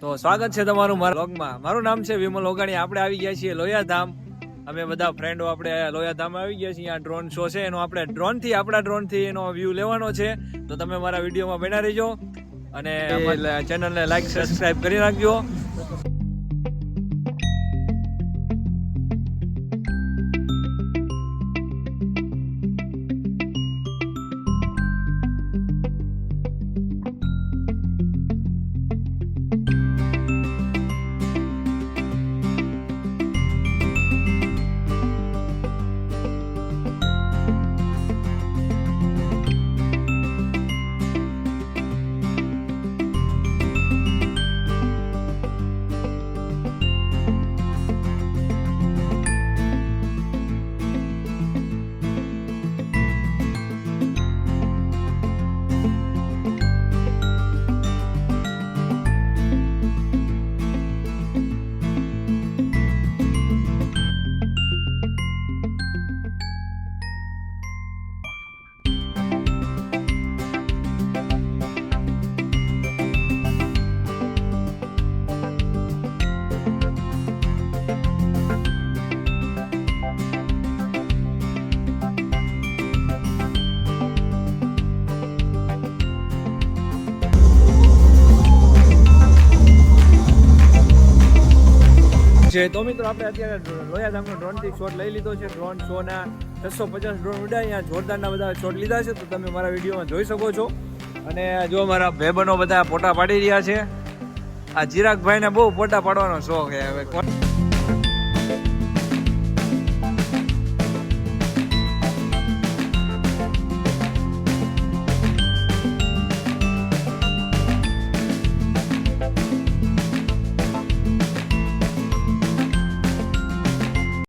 તો સ્વાગત છે તમારું મારા બ્લોગમાં મારું નામ છે વિમલ ઓગાણી. આપણે આવી ગયા છીએ લોયાધામ. અમે બધા ફ્રેન્ડો આપણે લોયાધામ આવી ગયા છીએ. અહીંયા ડ્રોન શો છે. એનો આપણે ડ્રોનથી આપણા ડ્રોનથી એનો વ્યૂ લેવાનો છે. તો તમે મારા વિડીયોમાં બેઠા રહેજો. અને ચેનલને લાઈક સબસ્ક્રાઇબ કરી નાખજો છે. તો મિત્રો, આપણે અત્યારે લોયાધામનો ડ્રોનથી શોટ લઈ લીધો છે. ડ્રોન શોના છસો પચાસ ડ્રોન ઉડાય. અહીંયા જોરદારના બધા શોટ લીધા છે. તો તમે મારા વિડીયોમાં જોઈ શકો છો. અને જો મારા ભાઈબંધો બધા ફોટા પાડી રહ્યા છે. આ ચિરાગભાઈને બહુ ફોટા પાડવાનો શોખ છે. હવે